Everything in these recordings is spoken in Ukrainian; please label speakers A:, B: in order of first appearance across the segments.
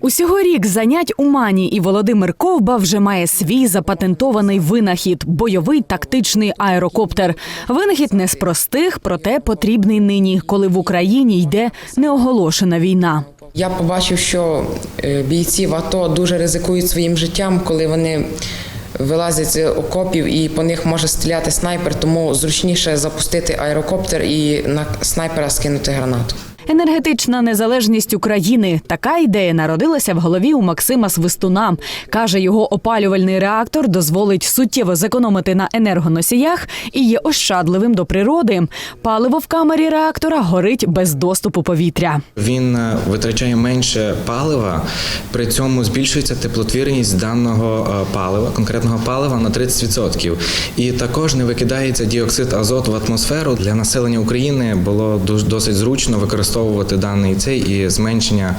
A: Усього рік занять у Мані, і Володимир Ковба вже має свій запатентований винахід бойовий тактичний аерокоптер. Винахід не з простих, проте потрібний нині, коли в Україні йде неоголошена війна.
B: Я побачив, що е, бійці в АТО дуже ризикують своїм життям, коли вони вилазять з окопів і по них може стріляти снайпер, тому зручніше запустити аерокоптер і на снайпера скинути гранату.
A: Енергетична незалежність України. Така ідея народилася в голові у Максима Свистуна. Каже, його опалювальний реактор дозволить суттєво зекономити на енергоносіях і є ощадливим до природи. Паливо в камері реактора горить без доступу повітря.
C: Він е, витрачає менше палива, при цьому збільшується теплотвірність даного е, палива, конкретного палива на 30%. І також не викидається діоксид азоту в атмосферу. Для населення України було досить зручно використовувати даний цей і зменшення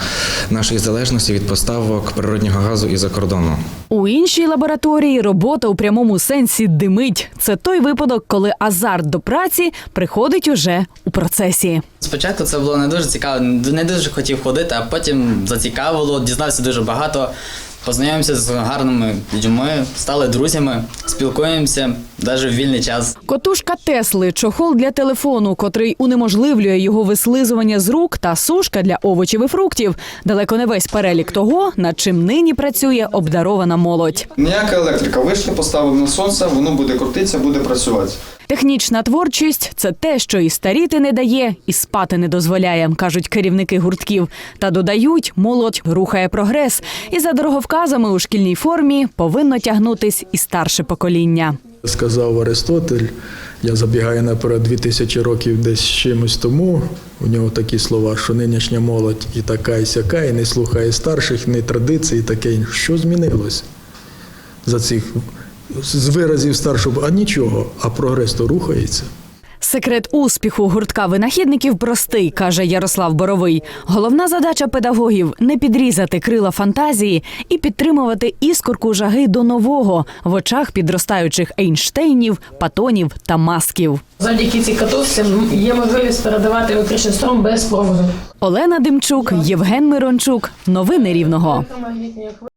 C: нашої залежності від поставок природнього газу і за кордону.
A: У іншій лабораторії робота у прямому сенсі димить. Це той випадок, коли азарт до праці приходить уже у процесі.
D: Спочатку це було не дуже цікаво, не дуже хотів ходити, а потім зацікавило, дізнався дуже багато. Познайомився з гарними людьми, стали друзями, спілкуємося навіть в вільний час.
A: Котушка Тесли, чохол для телефону, котрий унеможливлює його вислизування з рук, та сушка для овочів і фруктів. Далеко не весь перелік того, над чим нині працює обдарована молодь.
E: Ніяка електрика. Вийшли, поставив на сонце, воно буде крутитися, буде працювати.
A: Технічна творчість це те, що і старіти не дає, і спати не дозволяє, кажуть керівники гуртків. Та додають, молодь рухає прогрес. І за дороговказами у шкільній формі повинно тягнутись і старше покоління.
F: Сказав Аристотель, я забігаю наперед 2000 років десь чимось тому. У нього такі слова, що нинішня молодь і така, і сяка, і не слухає старших, ні традицій, і таке. Що змінилось за цих з виразів старшого? А нічого, а прогрес то рухається.
A: Секрет успіху гуртка винахідників простий, каже Ярослав Боровий. Головна задача педагогів не підрізати крила фантазії і підтримувати іскорку жаги до нового в очах підростаючих Ейнштейнів, патонів та масків.
G: Завдяки цій катушці є можливість передавати електричний струм без проводу.
A: Олена Демчук, Євген Мирончук. Новини Рівного.